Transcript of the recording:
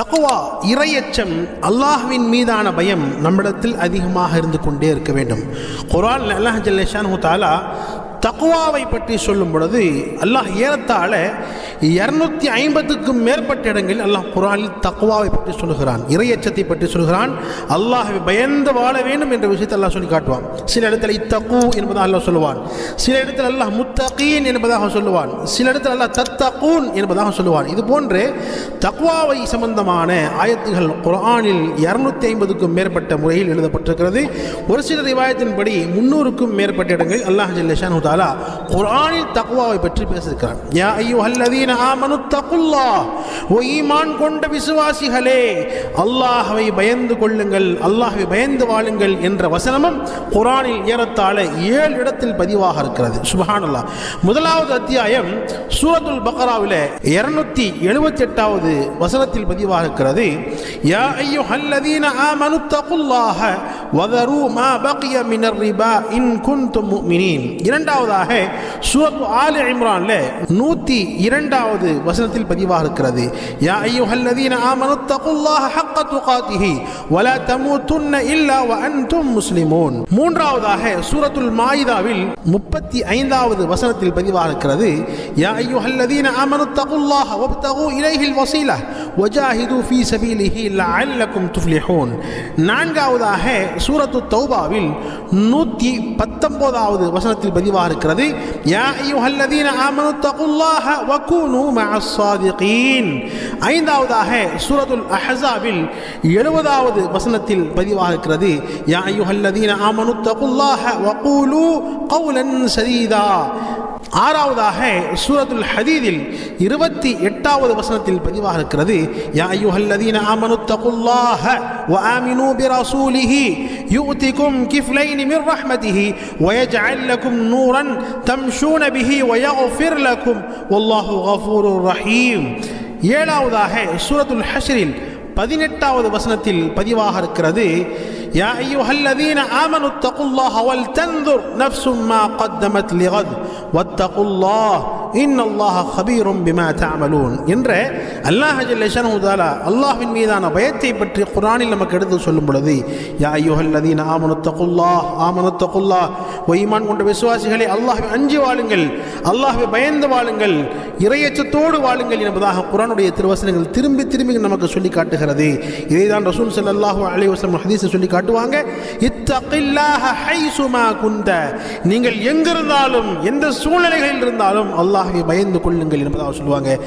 தக்குவா இறையச்சம் அல்லாஹ்வின் மீதான பயம் நம்மிடத்தில் அதிகமாக இருந்து கொண்டே இருக்க வேண்டும். குரான் அல்லாஹ் ஜல்லேஷான் தாலா தக்குவாவை பற்றி சொல்லும் பொழுது அல்லாஹ் ஏறத்தாழ இரநூத்தி ஐம்பதுக்கும் மேற்பட்ட இடங்களில் அல்லாஹ் குரானில் தக்குவாவை பற்றி சொல்லுகிறான். இறையச்சத்தை பற்றி சொல்கிறான் அல்லாஹ் பயந்து வாழ வேண்டும் என்ற விஷயத்தை அல்லாஹ் சொல்லி காட்டுவான். சில இடத்துல இத்தகு என்பதாக அல்லாஹ் சொல்லுவான். சில இடத்தில் அல்லாஹ் முத்தகீன் என்பதாக சொல்லுவான். சில இடத்தில் அல்லாஹ் தத்தகூன் என்பதாக சொல்லுவான். இது போன்று தக்வாவை சம்பந்தமான ஆயத்துகள் குரானில் இரநூத்தி ஐம்பதுக்கும் மேற்பட்ட முறையில் எழுதப்பட்டிருக்கிறது. ஒரு சில ரிவாயத்தின்படி முன்னூறுக்கும் மேற்பட்ட இடங்களில் அல்லாஹ் ஜல்லேஷான் குரானில் தக்குவாவை பற்றி பேசியிருக்கிறான். யா ஆமனு ஓ ஈமான் கொண்ட விசுவாசிகளே அல்லாஹவை பயந்து கொள்ளுங்கள் அல்லாஹவை பயந்து வாழுங்கள் என்ற வசனமும் குரானில் ஏறத்தாழ ஏழு இடத்தில் பதிவாக இருக்கிறது. சுபஹானல்லா முதலாவது அத்தியாயம் சூரத்துல் பக்ராவில் இருநூத்தி எழுபத்தி எட்டாவது வசனத்தில் பதிவாக இருக்கிறது. யா ஐயுஹல்லதீன ஆமனு தகுல்லாஹ வதரு மா பகிய மினர் ரிபா இன் குன்தும் முஃமினீன் இரண்டாவதாக சூரத்து ஆல இம்ரான்ல நூத்தி இரண்டாவது வசனத்தில் பதிவாக இருக்கிறது யா ஐயுஹல்லதீன ஆமனு தகுல்லாஹ ஹக்க துகாத்திஹி வலா தமூதுன்ன இல்லா வ அன்தும் முஸ்லிமூன் மூன்றாவதாக சூரத்துல் மாயிதாவில் முப்பத்தி ஐந்தாவது வசனத்தில் பதிவாக இருக்கிறது யா ஐயுஹல்லதீன ஆமனு தகுல்லாஹ வப்தகு இலைஹில் வசீலா வஜாஹிது ஃபீ சபீலிஹி லஅல்லக்கும் துஃப்லிஹூன் நான்காவதாக சூரத்து தௌபாவில் நூற்றி பத்தொன்பதாவது வசனத்தில் பதிவாக இருக்கிறது யா ஐயுஹல்லதீன ஆமனு தகுல்லாஹ வகூனு மஅஸ் சாதிகீன் ஐந்தாவதாக சூரத்துல் அஹஸாபில் எழுபதாவது வசனத்தில் பதிவாக இருக்கிறது யா ஐயுஹல்லதீன ஆமனு தகுல்லாஹ வகூலு கௌலன் சதீதா ஆறாவதாக சூரத்துல் ஹதீதில் இருபத்தி எட்டாவது வசனத்தில் பதிவாக இருக்கிறது யா ஐயுஹல்லதீன ஆமனு தகுல்லாஹ வ ஆமினு பிரசூலிஹி யுக்திகும் கிஃப்லைன் மின் ரஹ்மதிஹி வயஜ்அல் லக்கும் நூரன் தம்ஷூன பிஹி வயக்ஃபிர் லக்கும் வல்லாஹு கஃபூருர் ரஹீம் ஏழாவதாக சூரத்துல் ஹஷ்ரில் பதினெட்டாவது வசனத்தில் பதிவாக இருக்கிறது யா ஐயுஹல்லதீன ஆமனு தகுல்லாஹ வல் தன்துர் நஃப்சும் மா واتقوا الله இன் அல்லாஹ் ஹபீரும் பிமா தஅமலூன் என்ற அல்லாஹ் ஜல்லஷனு தாலா மீதான பயத்தை பற்றி குரானில் நமக்கு எடுத்து சொல்லும் பொழுது யா ஐயுஹல்லதீன ஆமனு தகுல்லாஹ் ஆமனு கொண்ட விசுவாசிகளை அல்லாஹ்வை அஞ்சு வாழுங்கள் அல்லாஹை பயந்து வாழுங்கள் இறையச்சத்தோடு வாழுங்கள் என்பதாக குரானுடைய திருவசனங்கள் திரும்பி திரும்பி நமக்கு சொல்லி காட்டுகிறது. இதை தான் ரசூல் சல்லாஹூ அலைஹி வஸல்லம் ஹதீஸை சொல்லி காட்டுவாங்க இத்தகில்லாஹ ஹைசுமா குந்த நீங்கள் எங்கிருந்தாலும் எந்த சூழ்நிலைகளில் இருந்தாலும் அல்லாஹ் அல்லாஹ்வை பயந்து கொள்ளுங்கள் என்பதாக சொல்லுவாங்க.